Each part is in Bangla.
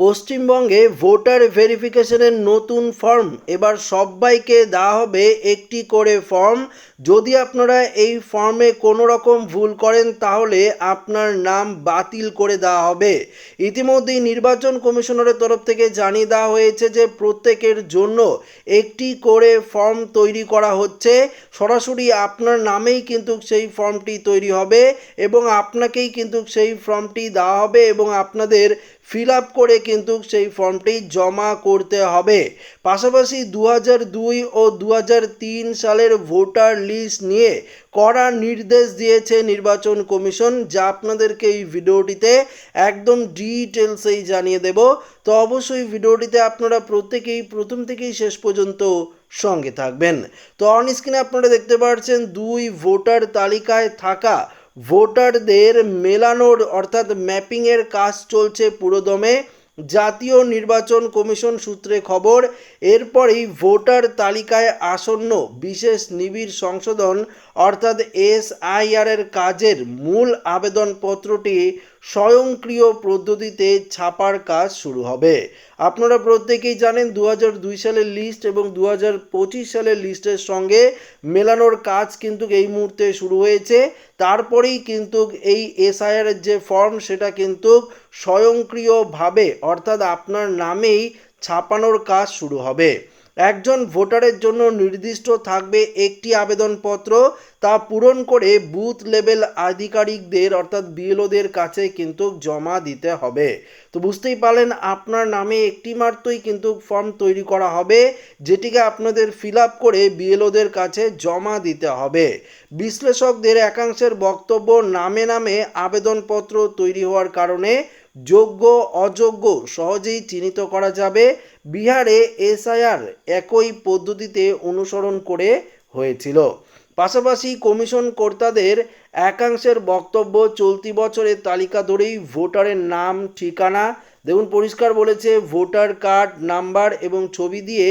পশ্চিমবঙ্গে ভোটার ভেরিফিকেশনের নতুন ফর্ম। এবার সবাইকে দেওয়া হবে একটি করে ফর্ম। যদি আপনারা এই ফর্মে কোনো রকম ভুল করেন, তাহলে আপনার নাম বাতিল করে দেওয়া হবে। ইতিমধ্যেই নির্বাচন কমিশনারের তরফ থেকে জানিয়ে দেওয়া হয়েছে যে, প্রত্যেকের জন্য একটি করে ফর্ম তৈরি করা হচ্ছে। সরাসরি আপনার নামেই কিন্তু সেই ফর্মটি তৈরি হবে এবং আপনাকেই কিন্তু সেই ফর্মটি দেওয়া হবে এবং আপনাদের ফিল আপ করে কিন্তু সেই ফর্মটি জমা করতে হবে। পাশাপাশি দু দুই ও দু তিন সালের ভোটার লিস্ট নিয়ে কড়া নির্দেশ দিয়েছে নির্বাচন কমিশন। যা আপনাদেরকে এই ভিডিওটিতে একদম ডিটেলসেই জানিয়ে দেব। তো অবশ্যই ভিডিওটিতে আপনারা প্রত্যেকেই, প্রথম থেকেই শেষ পর্যন্ত সঙ্গে থাকবেন। তো অন স্ক্রিনে আপনারা দেখতে পাচ্ছেন দুই ভোটার তালিকায় থাকা ভোটারদের মেলানোর, অর্থাৎ ম্যাপিংয়ের কাজ চলছে পুরোদমে। জাতীয় নির্বাচন কমিশন সূত্রে খবর, এরপরেই ভোটার তালিকায় আসন্ন বিশেষ নিবিড় সংশোধন, অর্থাৎ এসআইআরের কাজের মূল আবেদনপত্রটি স্বয়ংক্রিয় পদ্ধতিতে ছাপার কাজ শুরু হবে। আপনারা প্রত্যেকেই জানেন দু দুই সালের লিস্ট এবং দু পঁচিশ সালের লিস্টের সঙ্গে মেলানোর কাজ কিন্তু এই মুহূর্তে শুরু হয়েছে। তারপরেই কিন্তু এই এসআইআর এর যে ফর্ম সেটা কিন্তু স্বয়ংক্রিয়ভাবে, অর্থাৎ আপনার নামেই ছাপানোর কাজ শুরু হবে। একজন ভোটারের জন্য নির্দিষ্ট থাকবে একটি আবেদনপত্র তা পূরণ করে বুথ লেভেল আধিকারিকদের অর্থাৎ বিএলওদের কাছে কিন্তু জমা দিতে হবে। তো বুঝতেই পারলেন আপনার নামে একটি মাত্রই কিন্তু ফর্ম তৈরি করা হবে, যেটিকে আপনাদের ফিল আপ করে বিএলওদের কাছে জমা দিতে হবে। বিশ্লেষকদের একাংশের বক্তব্য নামে নামে আবেদনপত্র তৈরি হওয়ার কারণে যোগ্য, অযোগ্য সহজেই চিহ্নিত করা যাবে। বিহারে এসআইআর একই পদ্ধতিতে অনুসরণ করে হয়েছিল। পাশাপাশি কমিশন কর্তাদের একাংশের বক্তব্য চলতি বছরের তালিকা ধরেই ভোটারের নাম, ঠিকানা দেখুন, পরিষ্কার বলেছে, ভোটার কার্ড, নাম্বার এবং ছবি দিয়ে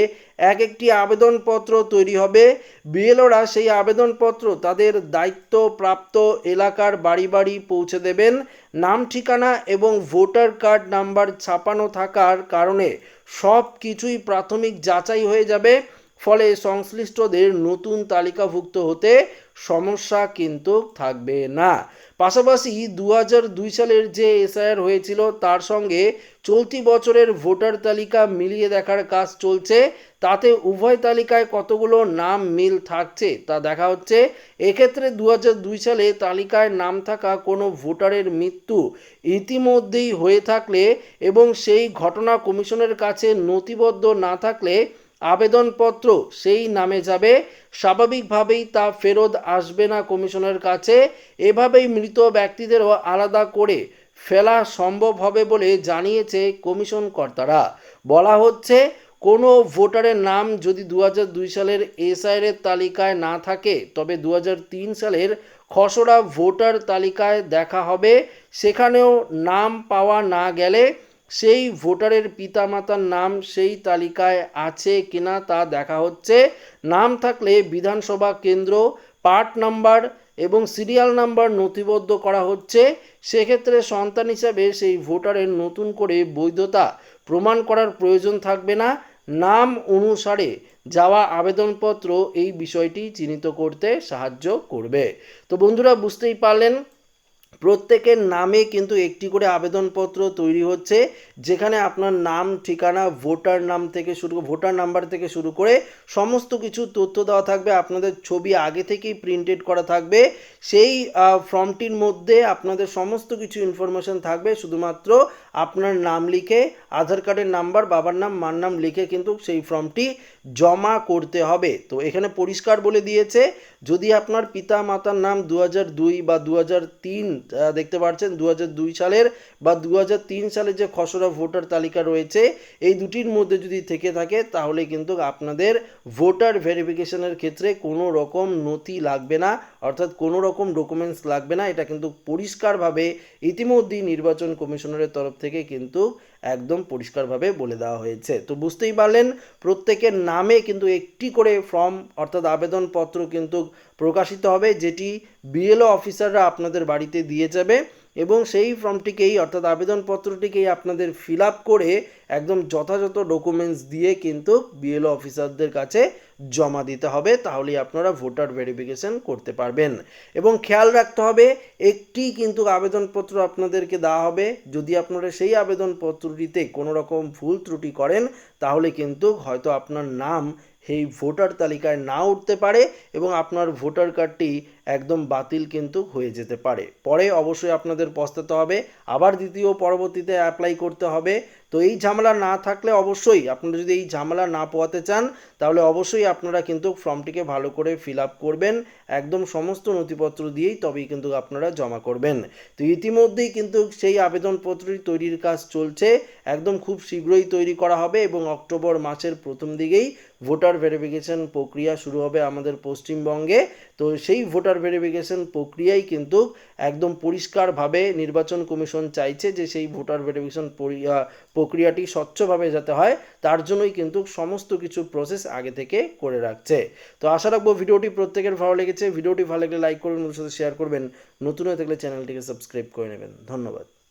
এক একটি আবেদনপত্র তৈরি হবে। বিএলওরা সেই আবেদনপত্র তাদের দায়িত্বপ্রাপ্ত এলাকার বাড়ি বাড়ি পৌঁছে দেবেন। নাম, ঠিকানা এবং ভোটার কার্ড নাম্বার ছাপানো থাকার কারণে সব কিছুই প্রাথমিক যাচাই হয়ে যাবে। ফলে সংশ্লিষ্টদের নতুন তালিকাভুক্ত হতে সমস্যা কিন্তু থাকবে না। পাশাপাশি দু দুই সালের যে এসআইআর হয়েছিল, তার সঙ্গে চলতি বছরের ভোটার তালিকা মিলিয়ে দেখার কাজ চলছে। তাতে উভয় তালিকায় কতগুলো নাম, মিল থাকছে তা দেখা হচ্ছে। এক্ষেত্রে দু দুই সালে তালিকায় নাম থাকা কোনো ভোটারের মৃত্যু ইতিমধ্যেই হয়ে থাকলে এবং সেই ঘটনা কমিশনের কাছে নথিবদ্ধ না থাকলে আবেদনপত্র সেই নামে যাবে। স্বাভাবিকভাবেই তা ফেরত আসবে না কমিশনের কাছে। এভাবেই মৃত ব্যক্তিদেরও আলাদা করে ফেলা সম্ভব হবে বলে জানিয়েছে কমিশন কর্তারা। বলা হচ্ছে, কোনো ভোটারের নাম যদি দু দুই সালের এসআইয়ের তালিকায় না থাকে, তবে দু সালের খসড়া ভোটার তালিকায় দেখা হবে। সেখানেও নাম পাওয়া না গেলে সেই ভোটারের পিতামাতার নাম সেই তালিকায় আছে কিনা তা দেখা হচ্ছে। নাম থাকলে বিধানসভা কেন্দ্র, পার্ট নাম্বার এবং সিরিয়াল নাম্বার নথিবদ্ধ করা হচ্ছে। সেক্ষেত্রে সন্তান হিসাবে সেই ভোটারের নতুন করে বৈধতা প্রমাণ করার প্রয়োজন থাকবে না। নাম অনুসারে যাওয়া আবেদনপত্র এই বিষয়টি চিহ্নিত করতে সাহায্য করবে। তো বন্ধুরা, বুঝতেই পারলেন প্রত্যেকের নামে কিন্তু একটি করে আবেদনপত্র তৈরি হচ্ছে, যেখানে আপনার নাম, ঠিকানা, ভোটার নাম থেকে শুরু, ভোটার নাম্বার থেকে শুরু করে সমস্ত কিছু তথ্য দেওয়া থাকবে, আপনাদের ছবি আগে থেকেই প্রিন্টেড করা থাকবে। সেই ফর্মটির মধ্যে আপনাদের সমস্ত কিছু ইনফরমেশন থাকবে, শুধুমাত্র আপনার নাম লিখে আধার কার্ডের নাম্বার, বাবার নাম, মার নাম লিখে কিন্তু সেই ফর্মটি জমা করতে হবে। তো এখানে পরিষ্কার বলে দিয়েছে, যদি আপনার পিতা মাতার নাম দু দুই বা দু তিন দেখতে পাচ্ছেন দু দুই সালের বা দু তিন সালের যে খসড়া ভোটার তালিকা রয়েছে, এই দুটির মধ্যে যদি থেকে থাকে, তাহলে কিন্তু আপনাদের ভোটার ভেরিফিকেশনের ক্ষেত্রে কোনো রকম নথি লাগবে না। অর্থাৎ কোনো রকম ডকুমেন্টস লাগবে না। এটা কিন্তু পরিষ্কারভাবে ইতিমধ্যেই নির্বাচন কমিশনারের তরফ থেকে কিন্তু একদম পরিষ্কারভাবে বলে দেওয়া হয়েছে। তো বুঝতেই পারলেন, প্রত্যেকের নামে কিন্তু একটি করে ফর্ম অর্থাৎ আবেদনপত্র কিন্তু প্রকাশিত হবে, যেটি বিএলও অফিসাররা আপনাদের বাড়িতে দিয়ে যাবে। এবং সেই ফর্মটিকেই, অর্থাৎ আবেদনপত্রটিকেই আপনাদের ফিল আপ করে একদম যথাযথ ডকুমেন্টস দিয়ে কিন্তু বিএলও অফিসারদের কাছে জমা দিতে হবে। তাহলেই আপনারা ভোটার ভেরিফিকেশন করতে পারবেন। এবং খেয়াল রাখতে হবে, একটি কিন্তু আবেদনপত্র আপনাদেরকে দেওয়া হবে। যদি আপনারা সেই আবেদনপত্রটিতে কোনো রকম ভুল ত্রুটি করেন, তাহলে কিন্তু হয়তো আপনার নাম এই ভোটার তালিকায় না উঠতে পারে এবং আপনার ভোটার কার্ডটি একদম বাতিল কিন্তু হয়ে যেতে পারে। পরে অবশ্যই আপনাদের পস্তাতে হবে। আবার দ্বিতীয় পরবর্তীতে অ্যাপ্লাই করতে হবে। তো এই ঝামেলা না থাকলে অবশ্যই আপনারা যদি এই ঝামেলা না পোয়াতে চান, তাহলে অবশ্যই আপনারা কিন্তু ফর্মটিকে ভালো করে ফিল আপ করবেন। একদম সমস্ত নথিপত্র দিয়েই তবেই কিন্তু আপনারা জমা করবেন। তো ইতিমধ্যেই কিন্তু সেই আবেদনপত্রটি তৈরির কাজ চলছে। একদম খুব শীঘ্রই তৈরি করা হবে এবং অক্টোবর মাসের প্রথম দিকেই ভোটার ভেরিফিকেশন প্রক্রিয়া শুরু হবে আমাদের পশ্চিমবঙ্গে। তো সেই ভোটার ভেরিফিকেশন প্রক্রিয়াই কিন্তু একদম পরিষ্কারভাবে নির্বাচন কমিশন চাইছে যে সেই ভোটার ভেরিফিকেশন প্রক্রিয়াটি স্বচ্ছভাবে যাতে হয়, তার জন্যই কিন্তু সমস্ত কিছু প্রসেস আগে থেকে করে রাখছে। তো আশা রাখব ভিডিওটি প্রত্যেকের ভালো লেগেছে। ভিডিওটি ভালো লাগলে লাইক করবেন ওর সাথে শেয়ার করবেন। নতুন হয়ে থাকলে চ্যানেলটিকে সাবস্ক্রাইব করে নেবেন। ধন্যবাদ।